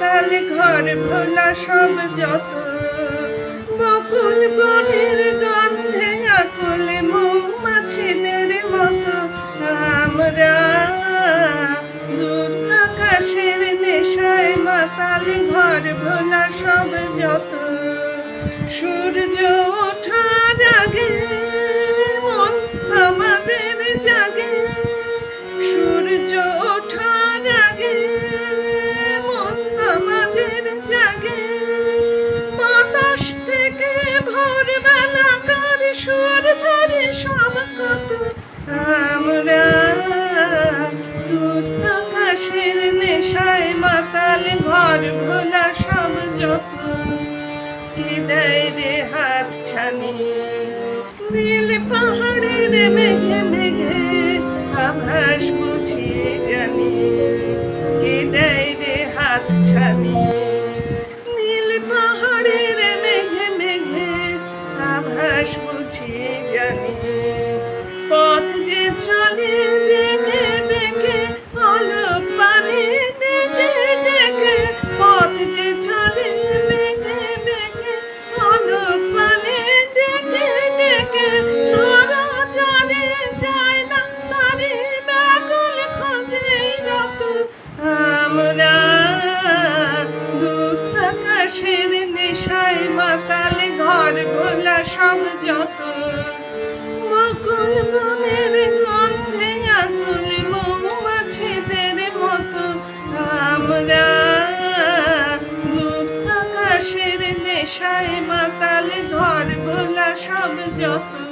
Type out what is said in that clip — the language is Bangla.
মাতাল ঘর ভোলা সব যত। বকুল বনের গন্ধে আকুলে মৌমাছিদের মতো। আমরা দূর আকাশের নেশায় মাতাল ঘর ভোলা সব যত। সূর্য সুর ধরে সব কত আমরা। দূর আকাশের নেশায় মাতাল ঘর ভোলা সব যত। কে রে হাত ছানি, নীল পাহাড়ের মেঘে মেঘে আভাস বুঝি জানি। কে রে হাত ছানি, নীল পাহাড়ের মেঘে মেঘে আভাস বুঝি জানি, পথ যে চলে বেঁকে বেঁকে, আলোক পানে ডেকে ডেকে, পথ যে চলে বেঁকে বেঁকে, আলোক পানে ডেকে ডেকে জানে যায় না, তারে ব্যাকুল খোঁজে রত আমরা। দূর আকাশের নেশায় মাতাল ঘর ভোলা সব যত বকুল বনের গন্ধে আকুল মৌমাছিদের মতো। আমরা মুক্ত আকাশের নেশায় মাতাল, ঘর ভোলা সব যত।